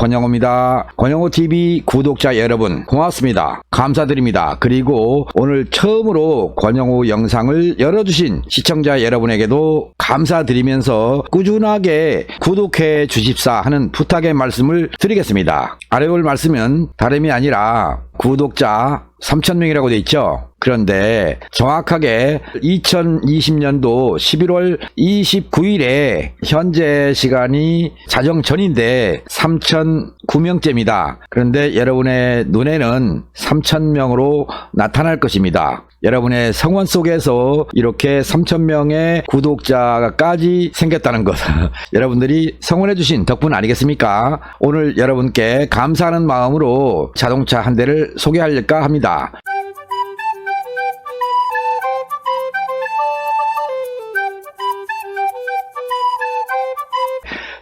권영호입니다. 권영호TV 구독자 여러분 고맙습니다. 감사드립니다. 그리고 오늘 처음으로 권영호 영상을 열어주신 시청자 여러분에게도 감사드리면서 꾸준하게 구독해 주십사 하는 부탁의 말씀을 드리겠습니다. 아래 올 말씀은 다름이 아니라 구독자 3,000명이라고 돼 있죠. 그런데 정확하게 2020년도 11월 29일에 현재 시간이 자정 전인데 3,009명째입니다. 그런데 여러분의 눈에는 3,000명으로 나타날 것입니다. 여러분의 성원 속에서 이렇게 3,000명의 구독자까지 생겼다는 것. 여러분들이 성원해주신 덕분 아니겠습니까? 오늘 여러분께 감사하는 마음으로 자동차 한 대를 소개할까 합니다.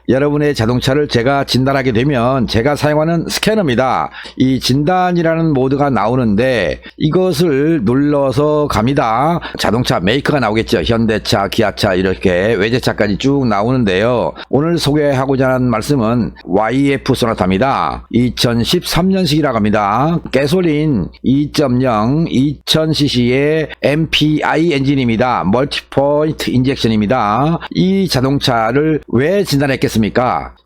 여러분의 자동차를 제가 진단하게 되면 제가 사용하는 스캐너입니다. 이 진단이라는 모드가 나오는데 이것을 눌러서 갑니다. 자동차 메이커가 나오겠죠. 현대차, 기아차 이렇게 외제차까지 쭉 나오는데요. 오늘 소개하고자 하는 말씀은 YF 소나타입니다. 2013년식이라고 합니다. 가솔린 2.0 2000cc의 MPI 엔진입니다. 멀티포인트 인젝션입니다. 이 자동차를 왜 진단했겠습니까?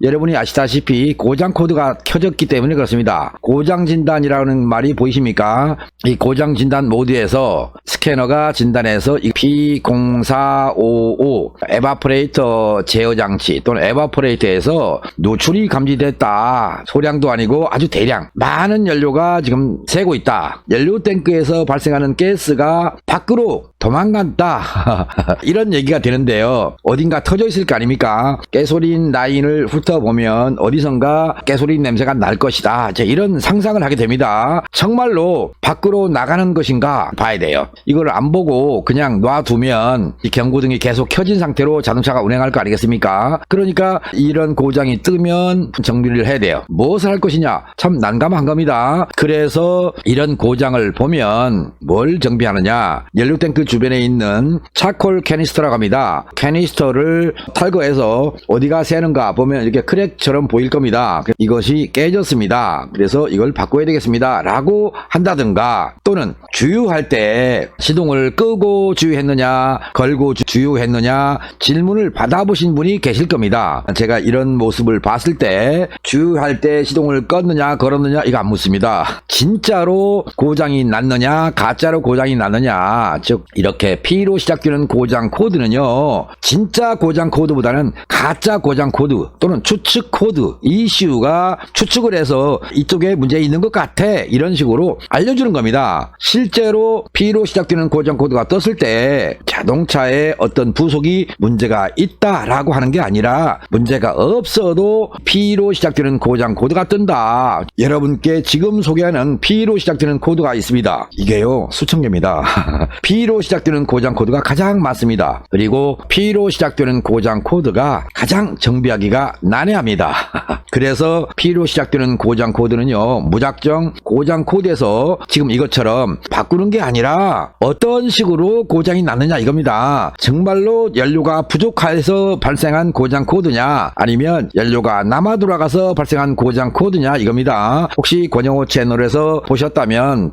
여러분이 아시다시피 고장 코드가 켜졌기 때문에 그렇습니다. 고장 진단이라는 말이 보이십니까? 이 고장 진단 모드에서 스캐너가 진단해서 이 P0455 에바포레이터 제어 장치 또는 에바포레이터에서 노출이 감지됐다. 소량도 아니고 아주 대량 많은 연료가 지금 새고 있다. 연료 탱크에서 발생하는 가스가 밖으로 도망간다. 이런 얘기가 되는데요. 어딘가 터져 있을 거 아닙니까? 가솔린 라인을 훑어보면 어디선가 가솔린 냄새가 날 것이다. 이제 이런 상상을 하게 됩니다. 정말로 밖으로 나가는 것인가 봐야 돼요. 이걸 안 보고 그냥 놔두면 이 경고등이 계속 켜진 상태로 자동차가 운행할 거 아니겠습니까? 그러니까 이런 고장이 뜨면 정비를 해야 돼요. 무엇을 할 것이냐? 참 난감한 겁니다. 그래서 이런 고장을 보면 뭘 정비하느냐? 연료 탱크 주변에 있는 차콜 캐니스터라고 합니다. 캐니스터를 탈거해서 어디가 새는가 보면 이렇게 크랙처럼 보일 겁니다. 이것이 깨졌습니다. 그래서 이걸 바꿔야 되겠습니다. 라고 한다든가 또는 주유할 때 시동을 끄고 주유했느냐 걸고 주- 주유했느냐 질문을 받아보신 분이 계실 겁니다. 제가 이런 모습을 봤을 때 주유할 때 시동을 껐느냐 걸었느냐 이거 안 묻습니다. 진짜로 고장이 났느냐 가짜로 고장이 났느냐 즉 이렇게 P로 시작되는 고장 코드는요 진짜 고장 코드보다는 가짜 고장 코드 또는 추측 코드 이슈가 추측을 해서 이쪽에 문제 있는 것 같아 이런 식으로 알려주는 겁니다. 실제로 P로 시작되는 고장 코드가 떴을 때 자동차에 어떤 부속이 문제가 있다라고 하는 게 아니라 문제가 없어도 P로 시작되는 고장 코드가 뜬다. 여러분께 지금 소개하는 P로 시작되는 코드가 있습니다. 이게요 수천 개입니다. P로 시작 되는 고장 코드가 가장 많습니다. 그리고 P로 시작되는 고장 코드가 가장 정비하기가 난해합니다. 그래서 P로 시작되는 고장 코드는요 무작정 고장 코드에서 지금 이것처럼 바꾸는 게 아니라 어떤 식으로 고장이 났느냐 이겁니다. 정말로 연료가 부족해서 발생한 고장 코드냐 아니면 연료가 남아 돌아가서 발생한 고장 코드냐 이겁니다. 혹시 권영호 채널에서 보셨다면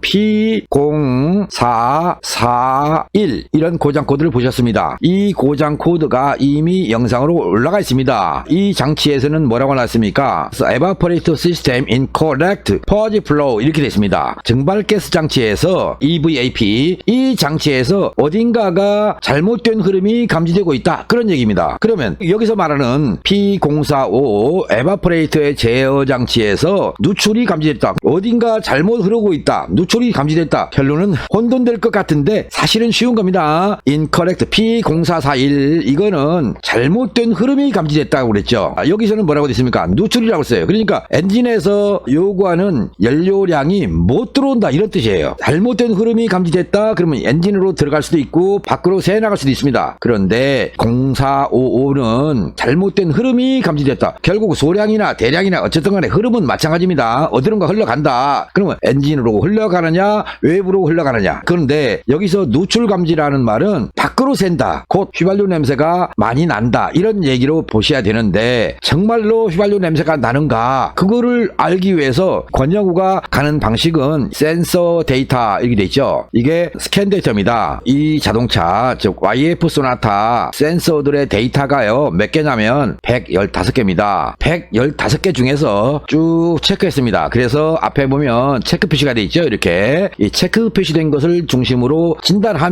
P0441 이런 고장 코드를 보셨습니다. 이 고장 코드가 이미 영상으로 올라가 있습니다. 이 장치에서는 뭐라고 나왔습니까? Evaporator System Incorrect Purge Flow 이렇게 되어 있습니다. 증발가스 장치에서 EVAP 이 장치에서 어딘가가 잘못된 흐름이 감지되고 있다. 그런 얘기입니다. 그러면 여기서 말하는 P0455 에바포레이터의 제어 장치에서 누출이 감지됐다. 어딘가 잘못 흐르고 있다. 누출이 감지됐다. 결론은 혼돈될 것 같은데 사실은 쉬운 겁니다. Incorrect P0441 이거는 잘못된 흐름이 감지됐다고 그랬죠. 아, 여기서는 뭐라고 되어 있습니까? 누출이라고 써요. 그러니까 엔진에서 요구하는 연료량이 못 들어온다 이런 뜻이에요. 잘못된 흐름이 감지됐다 그러면 엔진으로 들어갈 수도 있고 밖으로 새 나갈 수도 있습니다. 그런데 0455는 잘못된 흐름이 감지됐다. 결국 소량이나 대량이나 어쨌든 간에 흐름은 마찬가지입니다. 어디론가 흘러간 간다. 그러면 엔진으로 흘러가느냐, 외부로 흘러가느냐. 그런데 여기서 누출 감지라는 말은 밖으로 샌다. 곧 휘발유 냄새가 많이 난다. 이런 얘기로 보셔야 되는데 정말로 휘발유 냄새가 나는가? 그거를 알기 위해서 권영우가 가는 방식은 센서 데이터 이렇게 돼 있죠. 이게 스캔 데이터입니다. 이 자동차 즉 YF 소나타 센서들의 데이터가요 몇 개냐면 115개입니다. 115개 중에서 쭉 체크했습니다. 그래서 앞에 보면 체크 표시가 돼 있죠. 이렇게 이 체크 표시된 것을 중심으로 진단하면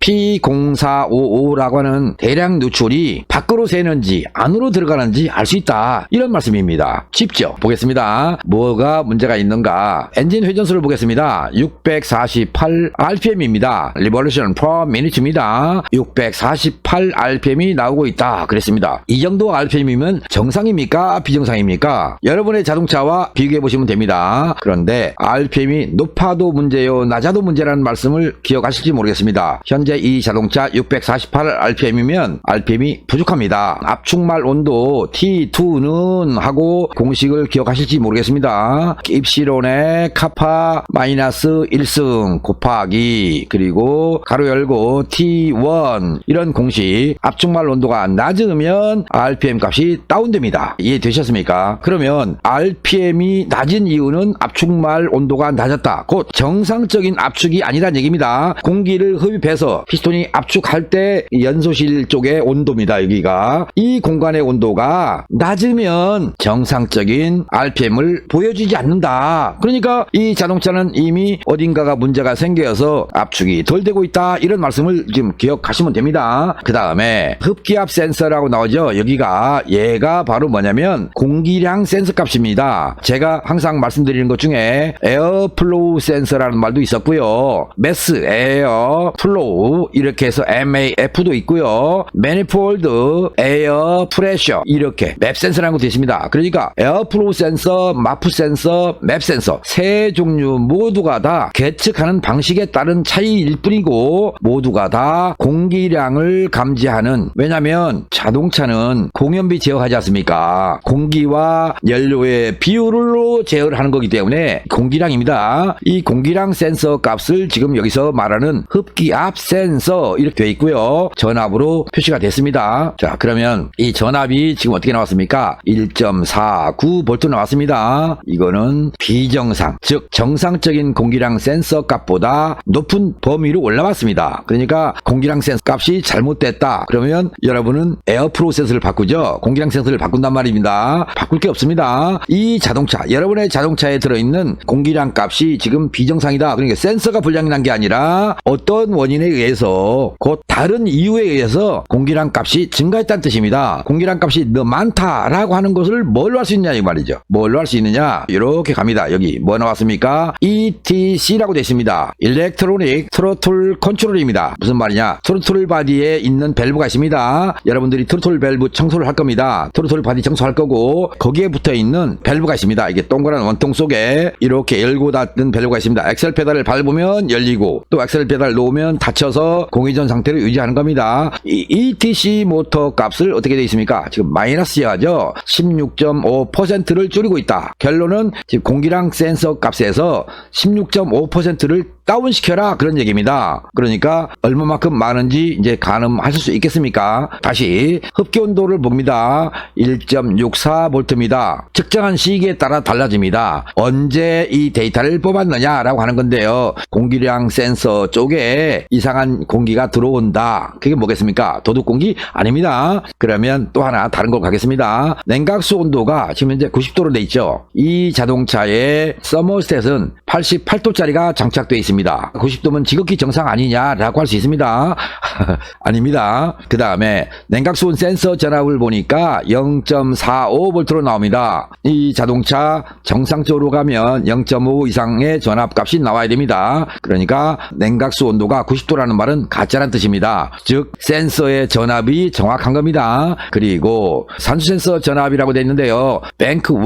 P0455라고 하는 대량 누출이 밖으로 새는지 안으로 들어가는지 알 수 있다. 이런 말씀입니다. 쉽죠? 보겠습니다. 뭐가 문제가 있는가? 엔진 회전수를 보겠습니다. 648 RPM입니다. Revolution per minute입니다. 648 RPM이 나오고 있다. 그랬습니다. 이 정도 RPM이면 정상입니까? 비정상입니까? 여러분의 자동차와 비교해 보시면 됩니다. 그런데 RPM이 높아도 문제요, 낮아도 문제라는 말씀을 기억하실지 모르겠습니다. 현재 이 자동차 648 RPM이면 RPM이 부족합니다. 압축말 온도 T2는 하고 공식을 기억하실지 모르겠습니다. 입시론의 카파 마이너스 1승 곱하기 그리고 가로 열고 T1 이런 공식 압축말 온도가 낮으면 RPM 값이 다운됩니다. 이해되셨습니까? 그러면 RPM이 낮은 이유는 압축말 온도가 낮았다. 곧 정상적인 압축이 아니란 얘기입니다. 공기를 흡입해서 피스톤이 압축할 때 연소실 쪽의 온도입니다. 여기가 이 공간의 온도가 낮으면 정상적인 RPM을 보여주지 않는다. 그러니까 이 자동차는 이미 어딘가가 문제가 생겨서 압축이 덜 되고 있다. 이런 말씀을 지금 기억하시면 됩니다. 그 다음에 흡기압 센서라고 나오죠. 여기가 얘가 바로 뭐냐면 공기량 센서 값입니다. 제가 항상 말씀드리는 것 중에 에어플로우 센서라는 말도 있었고요. 매스, 에어, 플로우 이렇게 해서 MAF도 있고요. 매니폴드, 에어, 프레셔 이렇게 맵 센서라는 것도 있습니다. 그러니까 에어플로우 센서, 마프 센서, 맵 센서 세 종류 모두가 다 계측하는 방식에 따른 차이일 뿐이고 모두가 다 공기량을 감지하는 왜냐하면 자동차는 공연비 제어하지 않습니까? 공기와 연료의 비율로 제어를 하는 거기 때문에 공기량입니다. 이 공기량 센서 값을 지금 여기서 말하는 흡 기압 센서 이렇게 되어 있고요. 전압으로 표시가 됐습니다. 자 그러면 이 전압이 지금 어떻게 나왔습니까? 1.49V 나왔습니다. 이거는 비정상 즉 정상적인 공기량 센서 값보다 높은 범위로 올라왔습니다. 그러니까 공기량 센서 값이 잘못됐다. 그러면 여러분은 에어 프로세스를 바꾸죠. 공기량 센서를 바꾼단 말입니다. 바꿀 게 없습니다. 이 자동차 여러분의 자동차에 들어있는 공기량 값이 지금 비정상이다. 그러니까 센서가 불량이 난 게 아니라 어떤 원인에 의해서 곧 다른 이유에 의해서 공기량 값이 증가했다는 뜻입니다. 공기량 값이 너무 많다라고 하는 것을 뭘로 할 수 있냐 이 말이죠. 뭘로 할 수 있느냐 이렇게 갑니다. 여기 뭐 나왔습니까? ETC라고 되어 있습니다. 일렉트로닉 트로틀 컨트롤입니다. 무슨 말이냐? 트로틀 바디에 있는 밸브가 있습니다. 여러분들이 트로틀 밸브 청소를 할 겁니다. 트로틀 바디 청소할 거고 거기에 붙어 있는 밸브가 있습니다. 이게 동그란 원통 속에 이렇게 열고 닫는 밸브가 있습니다. 엑셀 페달을 밟으면 열리고 또 엑셀 페달 놓 으면 닫혀서 공회전 상태를 유지하는 겁니다. 이 ETC 모터 값을 어떻게 되어 있습니까? 지금 마이너스 이하죠. 16.5%를 줄이고 있다. 결론은 지금 공기량 센서 값에서 16.5%를 다운시켜라 그런 얘기입니다. 그러니까 얼마만큼 많은지 이제 가늠하실 수 있겠습니까? 다시 흡기 온도를 봅니다. 1.64V입니다. 측정한 시기에 따라 달라집니다. 언제 이 데이터를 뽑았느냐라고 하는 건데요. 공기량 센서 쪽에 이상한 공기가 들어온다. 그게 뭐겠습니까? 도둑 공기 아닙니다. 그러면 또 하나 다른 걸 가겠습니다. 냉각수 온도가 지금 현재 90도로 돼 있죠. 이 자동차의 서머스탯은 88도짜리가 장착되어 있습니다. 90도면 지극히 정상 아니냐라고 할 수 있습니다. 아닙니다. 그 다음에 냉각수 온 센서 전압을 보니까 0.45V로 나옵니다. 이 자동차 정상적으로 가면 0.5 이상의 전압값이 나와야 됩니다. 그러니까 냉각수 온도 가 90도라는 말은 가짜란 뜻입니다. 즉 센서의 전압이 정확한 겁니다. 그리고 산수 센서 전압이라고 되어 있는데요. 뱅크 1,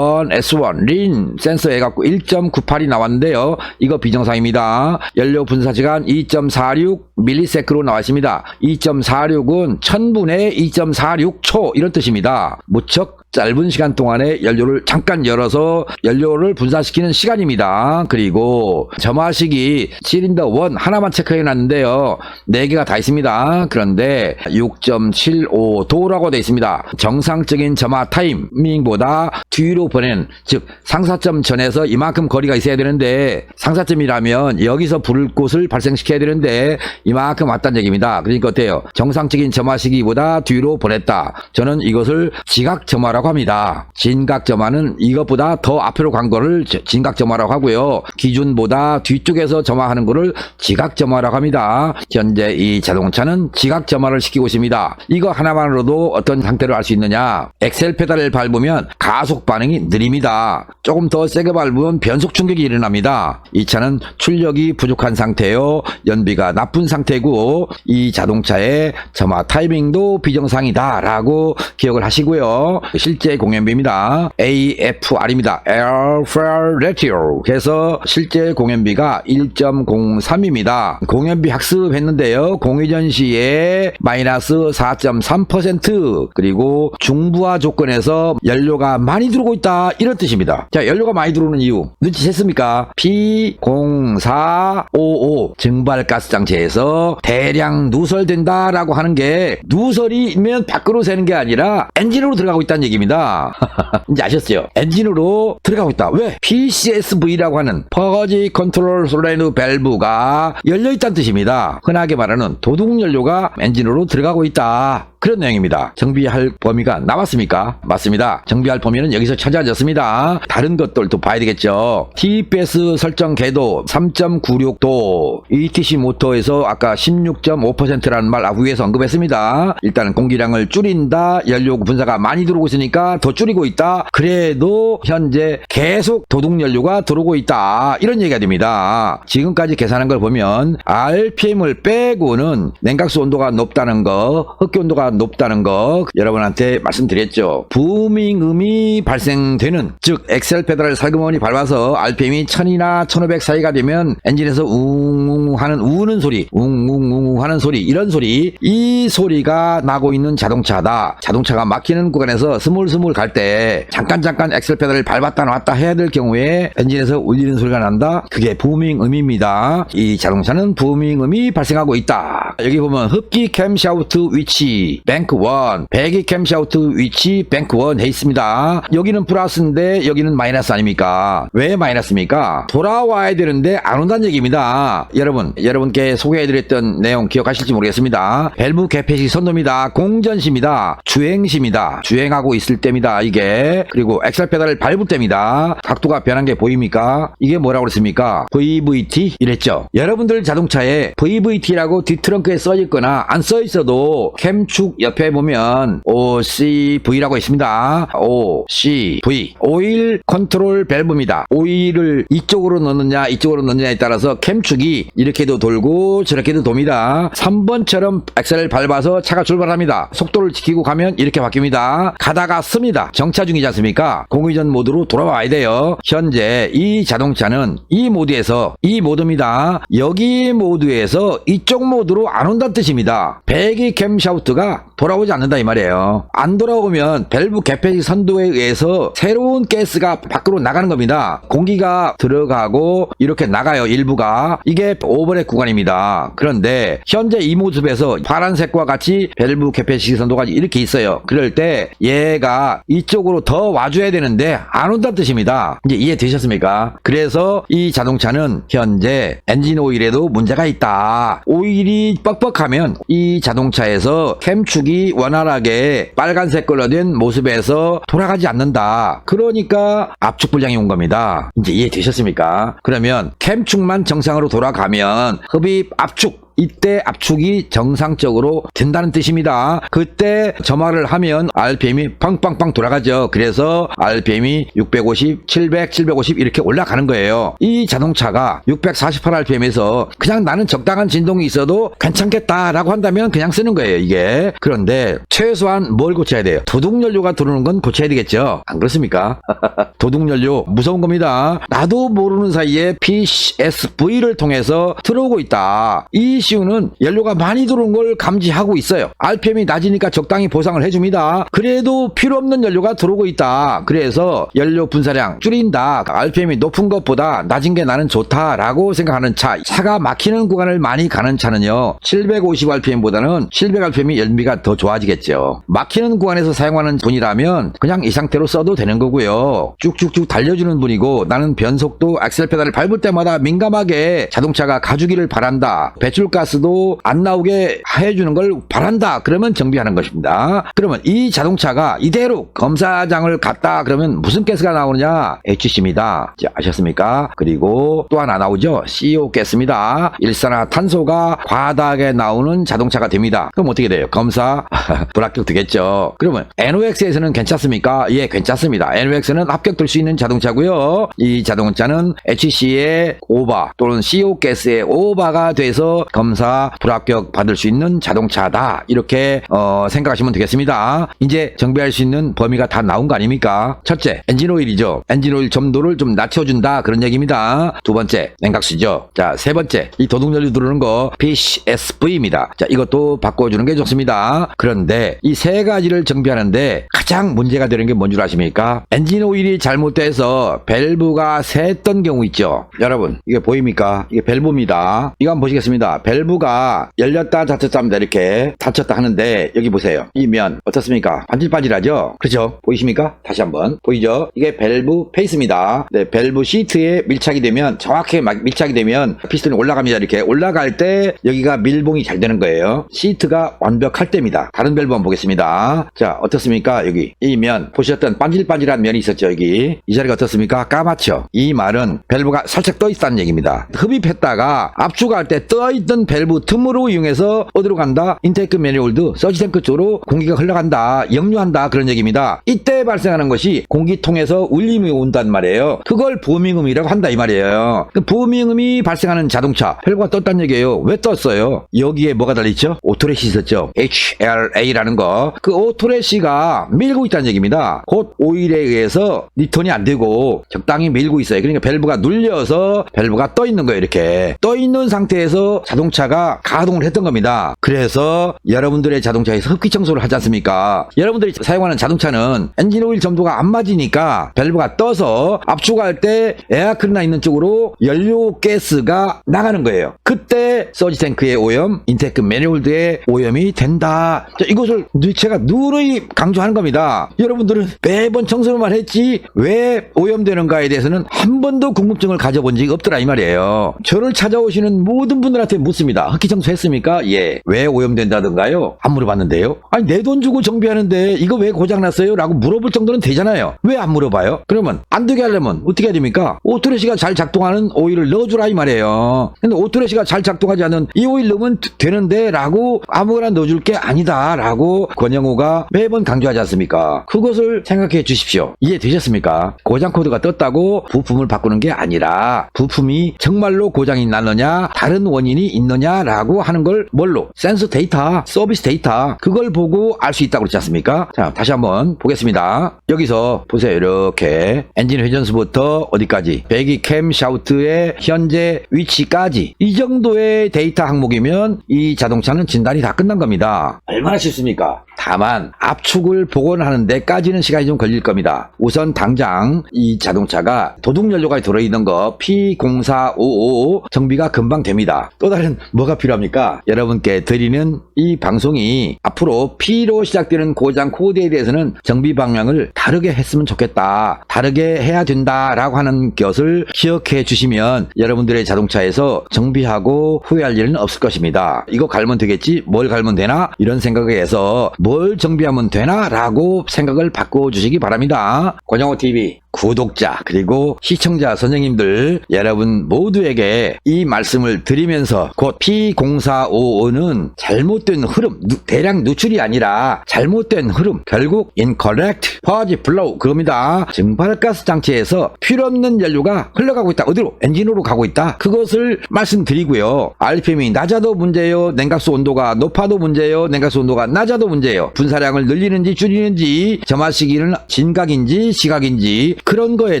S1, 린 센서 해갖고 1.98이 나왔는데요. 이거 비정상입니다. 연료 분사 시간 2.46 밀리세크로 나와 있습니다. 2.46은 1000분의 2.46초 이런 뜻입니다. 무척 짧은 시간 동안에 연료를 잠깐 열어서 연료를 분산시키는 시간입니다. 그리고 점화식이 실린더 1 하나만 체크해 놨는데요. 4개가 다 있습니다. 그런데 6.75도라고 되어 있습니다. 정상적인 점화 타이밍보다 뒤로 보낸 즉 상사점 전에서 이만큼 거리가 있어야 되는데 상사점이라면 여기서 불 곳을 발생시켜야 되는데 이만큼 왔다는 얘기입니다. 그러니까 어때요? 정상적인 점화 시기보다 뒤로 보냈다. 저는 이것을 지각 점화라 고 합니다. 진각 점화는 이것보다 더 앞으로 간 거를 저- 진각 점화라고 하고요. 기준보다 뒤쪽에서 점화하는 거를 지각 점화라고 합니다. 현재 이 자동차는 지각 점화를 시키고 있습니다. 이거 하나만으로도 어떤 상태를 알 수 있느냐? 엑셀 페달을 밟으면 가속 반응이 느립니다. 조금 더 세게 밟으면 변속 충격이 일어납니다. 이 차는 출력이 부족한 상태요. 연비가 나쁜 상태고 이 자동차의 점화 타이밍도 비정상이다라고 기억을 하시고요. 실제 공연비입니다. AFR입니다. Airfare Ratio. 그래서 실제 공연비가 1.03입니다. 공연비 학습했는데요. 공회전 시에 마이너스 4.3% 그리고 중부하 조건에서 연료가 많이 들어오고 있다 이런 뜻입니다. 자 연료가 많이 들어오는 이유 눈치챘습니까? P0455 증발가스 장치에서 대량 누설된다라고 하는 게 누설이면 밖으로 새는 게 아니라 엔진으로 들어가고 있다는 얘기 입니다. 이제 아셨어요? 엔진으로 들어가고 있다. 왜? PCSV라고 하는 퍼지 컨트롤 솔레누 밸브가 열려 있다는 뜻입니다. 흔하게 말하는 도둑 연료가 엔진으로 들어가고 있다. 그런 내용입니다. 정비할 범위가 나왔습니까? 맞습니다. 정비할 범위는 여기서 찾아졌습니다. 다른 것들도 봐야 되겠죠. TPS 설정 궤도 3.96도 ETC 모터에서 아까 16.5%라는 말 위에서 언급했습니다. 일단은 공기량을 줄인다. 연료 분사가 많이 들어오고 있으니까 더 줄이고 있다. 그래도 현재 계속 도둑 연료가 들어오고 있다. 이런 얘기가 됩니다. 지금까지 계산한 걸 보면 RPM을 빼고는 냉각수 온도가 높다는 거, 흡기 온도가 높다는 거 여러분한테 말씀드렸죠. 부밍음이 발생되는 즉 엑셀 페달을 살그머니 밟아서 RPM이 1000이나 1500 사이가 되면 엔진에서 웅웅 하는 우는 소리, 웅웅웅 하는 소리 이런 소리 이 소리가 나고 있는 자동차다. 자동차가 막히는 구간에서 스물스물 갈 때 잠깐 잠깐 엑셀 페달을 밟았다 놨다 해야 될 경우에 엔진에서 울리는 소리가 난다. 그게 부밍음입니다. 이 자동차는 부밍음이 발생하고 있다. 여기 보면 흡기 캠샤우트 위치 뱅크 1, 배기 캠샤우트 위치 뱅크 1해 있습니다. 여기는 플러스인데 여기는 마이너스 아닙니까? 왜 마이너스입니까? 돌아와야 되는데 안 온다는 얘기입니다. 여러분, 여러분께 소개해드렸던 내용 기억하실지 모르겠습니다. 밸브 개폐식 선도입니다. 공전시입니다. 주행시입니다. 주행하고 있을 때입니다. 이게 그리고 엑셀 페달을 밟을 때입니다. 각도가 변한 게 보입니까? 이게 뭐라고 그랬습니까? VVT 이랬죠. 여러분들 자동차에 VVT라고 뒷트렁크에 써 있거나 안 써 있어도 캠축 옆에 보면 OCV라고 있습니다. OCV 오일 컨트롤 밸브입니다. 오일을 이쪽으로 넣느냐 이쪽으로 넣느냐에 따라서 캠축이 이렇게도 돌고 저렇게도 돕니다. 3번처럼 엑셀을 밟아서 차가 출발합니다. 속도를 지키고 가면 이렇게 바뀝니다. 가다가 씁니다. 정차 중이지 않습니까? 공회전 모드로 돌아와야 돼요. 현재 이 자동차는 이 모드에서 이 모드입니다. 여기 모드에서 이쪽 모드로 안 온다는 뜻입니다. 배기 캠샤우트가 돌아오지 않는다 이 말이에요. 안 돌아오면 밸브 개폐식 선도에 의해서 새로운 가스가 밖으로 나가는 겁니다. 공기가 들어가고 이렇게 나가요 일부가 이게 오버랩 구간입니다. 그런데 현재 이 모습에서 파란색과 같이 밸브 개폐식 선도가 이렇게 있어요. 그럴 때 얘가 이쪽으로 더 와줘야 되는데 안 온다는 뜻입니다. 이제 이해되셨습니까? 그래서 이 자동차는 현재 엔진 오일에도 문제가 있다. 오일이 뻑뻑하면 이 자동차에서 캠 축이 원활하게 빨간색 걸로 된 모습에서 돌아가지 않는다. 그러니까 압축 불량이 온 겁니다. 이제 이해되셨습니까? 그러면 캠축만 정상으로 돌아가면 흡입 압축 이때 압축이 정상적으로 된다는 뜻입니다. 그때 점화를 하면 RPM이 빵빵빵 돌아가죠. 그래서 RPM이 650, 700, 750 이렇게 올라가는 거예요. 이 자동차가 648rpm에서 그냥 나는 적당한 진동이 있어도 괜찮겠다라고 한다면 그냥 쓰는 거예요, 이게. 그런데 최소한 뭘 고쳐야 돼요? 도둑 연료가 들어오는 건 고쳐야 되겠죠. 안 그렇습니까? 도둑 연료 무서운 겁니다. 나도 모르는 사이에 PSV를 통해서 들어오고 있다. 이 ECU는 연료가 많이 들어온 걸 감지하고 있어요. RPM이 낮으니까 적당히 보상을 해줍니다. 그래도 필요 없는 연료가 들어오고 있다. 그래서 연료 분사량 줄인다. RPM이 높은 것보다 낮은 게 나는 좋다라고 생각하는 차. 차가 막히는 구간을 많이 가는 차는요. 750rpm보다는 700rpm이 연비가 더 좋아지겠죠. 막히는 구간에서 사용하는 분이라면 그냥 이 상태로 써도 되는 거고요. 쭉쭉쭉 달려주는 분이고 나는 변속도 악셀 페달을 밟을 때마다 민감하게 자동차가 가주기를 바란다. 배출가 스도 안 나오게 해주는 걸 바란다. 그러면 정비하는 것입니다. 그러면 이 자동차가 이대로 검사장을 갔다 그러면 무슨 가스가 나오느냐? HC입니다. 아셨습니까? 그리고 또 하나 나오죠? CO 가스입니다. 일산화탄소가 과다하게 나오는 자동차가 됩니다. 그럼 어떻게 돼요? 검사 불합격 되겠죠. 그러면 NOx에서는 괜찮습니까? 예, 괜찮습니다. NOx는 합격될 수 있는 자동차고요. 이 자동차는 HC의 오바 또는 CO 가스의 오바가 돼서 검사 불합격 받을 수 있는 자동차다. 이렇게 어, 생각하시면 되겠습니다. 이제 정비할 수 있는 범위가 다 나온 거 아닙니까? 첫째, 엔진 오일이죠. 엔진 오일 점도를 좀 낮춰준다. 그런 얘기입니다. 두 번째, 냉각수죠. 자, 세 번째, 이 도둑연료 들어오는 거 PCSV입니다. 자, 이것도 바꿔주는 게 좋습니다. 그런데 이 세 가지를 정비하는데 가장 문제가 되는 게 뭔 줄 아십니까? 엔진 오일이 잘못돼서 밸브가 샜던 경우 있죠. 여러분, 이게 보입니까? 이게 밸브입니다. 이거 한번 보시겠습니다. 밸브 가 열렸다 닫혔다 합니다. 이렇게 닫혔다 하는데 여기 보세요. 이 면 어떻습니까? 반질반질하죠? 그렇죠? 보이십니까? 다시 한번 보이죠? 이게 밸브 페이스입니다. 네, 밸브 시트에 밀착이 되면 정확하게 막 밀착이 되면 피스톤이 올라갑니다. 이렇게 올라갈 때 여기가 밀봉이 잘 되는 거예요. 시트가 완벽할 때입니다. 다른 밸브 한번 보겠습니다. 자, 어떻습니까? 여기 이 면 보셨던 반질반질한 면이 있었죠. 여기 이 자리가 어떻습니까? 까맣죠? 이 말은 밸브가 살짝 떠 있다는 얘기입니다. 흡입했다가 압축할 때 떠 있던 밸브 틈으로 이용해서 어디로 간다? 인테이크 매니홀드 서지탱크 쪽으로 공기가 흘러간다. 역류한다. 그런 얘기입니다. 이때 발생하는 것이 공기통에서 울림이 온단 말이에요. 그걸 부밍음이라고 한다 이 말이에요. 그 부밍음이 발생하는 자동차 밸브가 떴다는 얘기예요. 왜 떴어요? 여기에 뭐가 달려있죠? 오토렛이 있었죠. HLA라는 거. 그 오토렛이가 밀고 있다는 얘기입니다. 곧 오일에 의해서 리턴이 안 되고 적당히 밀고 있어요. 그러니까 밸브가 눌려서 밸브가 떠 있는 거예요. 이렇게 떠 있는 상태에서 자동 차가 가동을 했던 겁니다. 그래서 여러분들의 자동차에서 흡기 청소를 하지 않습니까? 여러분들이 사용하는 자동차는 엔진 오일 점도가 안 맞으니까 밸브가 떠서 압축할 때 에어컨이나 있는 쪽으로 연료 가스가 나가는 거예요. 그때 서지 탱크의 오염, 인테크 매니홀드의 오염이 된다. 자, 이것을 제가 누누이 강조하는 겁니다. 여러분들은 매번 청소만 했지 왜 오염되는가에 대해서는 한 번도 궁금증을 가져본 적이 없더라 이 말이에요. 저를 찾아오시는 모든 분들한테 묻습니다. 흡기 청소했습니까? 예. 왜 오염된다던가요? 안 물어봤는데요. 아니 내 돈 주고 정비하는데 이거 왜 고장났어요? 라고 물어볼 정도는 되잖아요. 왜 안 물어봐요? 그러면 안 되게 하려면 어떻게 해야 됩니까? 오토레시가 잘 작동하는 오일을 넣어주라 이 말이에요. 근데 오토레시가 잘 작동하지 않는 이 오일 넣으면 되는데 라고 아무거나 넣어줄 게 아니다 라고 권영호가 매번 강조하지 않습니까? 그것을 생각해 주십시오. 이해되셨습니까? 고장 코드가 떴다고 부품을 바꾸는 게 아니라 부품이 정말로 고장이 났느냐 다른 원인이 있 느냐라고 하는 걸 뭘로? 센서 데이터, 서비스 데이터 그걸 보고 알 수 있다고 그랬지 않습니까? 자 다시 한번 보겠습니다. 여기서 보세요 이렇게 엔진 회전수부터 어디까지 배기 캠 샤우트의 현재 위치까지 이 정도의 데이터 항목이면 이 자동차는 진단이 다 끝난 겁니다. 얼마나 쉽습니까? 다만 압축을 복원하는 데까지는 시간이 좀 걸릴 겁니다. 우선 당장 이 자동차가 도둑 연료가 들어있는 거 P0455 정비가 금방 됩니다. 또 다른 뭐가 필요합니까? 여러분께 드리는 이 방송이 앞으로 P로 시작되는 고장 코드에 대해서는 정비 방향을 다르게 했으면 좋겠다. 다르게 해야 된다라고 하는 것을 기억해 주시면 여러분들의 자동차에서 정비하고 후회할 일은 없을 것입니다. 이거 갈면 되겠지? 뭘 갈면 되나? 이런 생각에 해서 뭘 정비하면 되나? 라고 생각을 바꿔주시기 바랍니다. 권영호 TV 구독자 그리고 시청자 선생님들 여러분 모두에게 이 말씀을 드리면서 곧 P0455는 잘못된 흐름 누- 대량 누출이 아니라 잘못된 흐름 결국 incorrect purge flow 그겁니다. 증발가스 장치에서 필요없는 연료가 흘러가고 있다. 어디로? 엔진으로 가고 있다. 그것을 말씀드리고요. RPM이 낮아도 문제요. 냉각수 온도가 높아도 문제요. 냉각수 온도가 낮아도 문제요. 분사량을 늘리는지 줄이는지 점화 시기는 진각인지 시각인지 그런 거에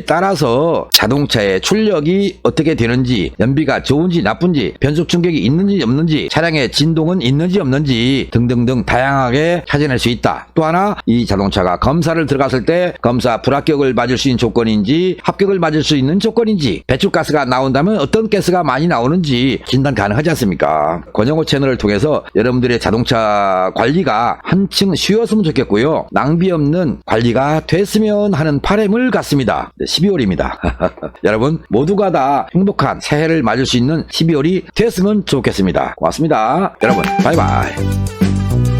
따라서 자동차의 출력이 어떻게 되는지, 연비가 좋은지 나쁜지, 변속 충격이 있는지 없는지, 차량의 진동은 있는지 없는지 등등등 다양하게 찾아낼 수 있다. 또 하나 이 자동차가 검사를 들어갔을 때 검사 불합격을 맞을 수 있는 조건인지 합격을 맞을 수 있는 조건인지 배출가스가 나온다면 어떤 가스가 많이 나오는지 진단 가능하지 않습니까? 권영호 채널을 통해서 여러분들의 자동차 관리가 한층 쉬웠으면 좋겠고요. 낭비 없는 관리가 됐으면 하는 바람을 갖습니다. 12월입니다. 여러분 모두가 다 행복한 새해를 맞을 수 있는 12월이 됐으면 좋겠습니다. 고맙습니다. 여러분 바이바이.